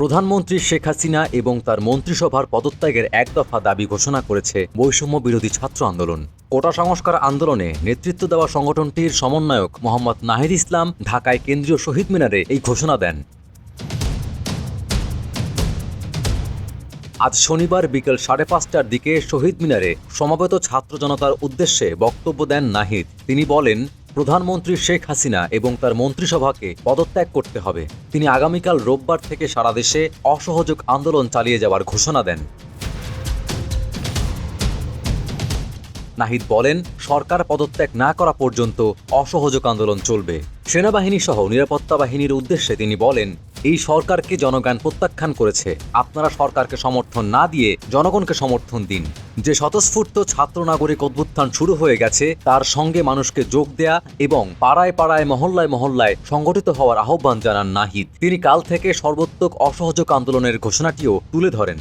প্রধানমন্ত্রী শেখ হাসিনা এবং তার মন্ত্রিসভার পদত্যাগের এক দফা দাবি ঘোষণা করেছে বৈষম্য বিরোধী ছাত্র আন্দোলন। কোটা সংস্কার আন্দোলনে নেতৃত্ব দেওয়া সংগঠনটির সমন্বয়ক মোহাম্মদ নাহিদ ইসলাম ঢাকায় কেন্দ্রীয় শহীদ মিনারে এই ঘোষণা দেন। আজ শনিবার বিকেল সাড়ে পাঁচটার দিকে শহীদ মিনারে সমাবেত ছাত্র জনতার উদ্দেশ্যে বক্তব্য দেন নাহিদ। তিনি বলেন প্রধানমন্ত্রী শেখ হাসিনা এবং তার মন্ত্রিসভাকে পদত্যাগ করতে হবে। তিনি আগামীকাল রোববার থেকে সারা দেশে অসহযোগ আন্দোলন চালিয়ে যাওয়ার ঘোষণা দেন। নাহিদ বলেন, সরকার পদত্যাগ না করা পর্যন্ত অসহযোগ আন্দোলন চলবে। সেনাবাহিনী সহ নিরাপত্তা বাহিনীর উদ্দেশ্যে তিনি বলেন এই সরকারকে জনগণ প্রত্যাখ্যান করেছে। আপনারা সরকারকে সমর্থন না দিয়ে জনগণকে সমর্থন দিন। যে স্বতঃস্ফূর্ত ছাত্র নাগরিক অভ্যুত্থান শুরু হয়ে গেছে, তার সঙ্গে মানুষকে যোগ দেয়া এবং পাড়ায় পাড়ায়, মহল্লায় মহল্লায় সংগঠিত হওয়ার আহ্বান জানান নাহিদ। তিনি কাল থেকে সর্বোত্তক অসহযোগ আন্দোলনের ঘোষণাটিও তুলে ধরেন।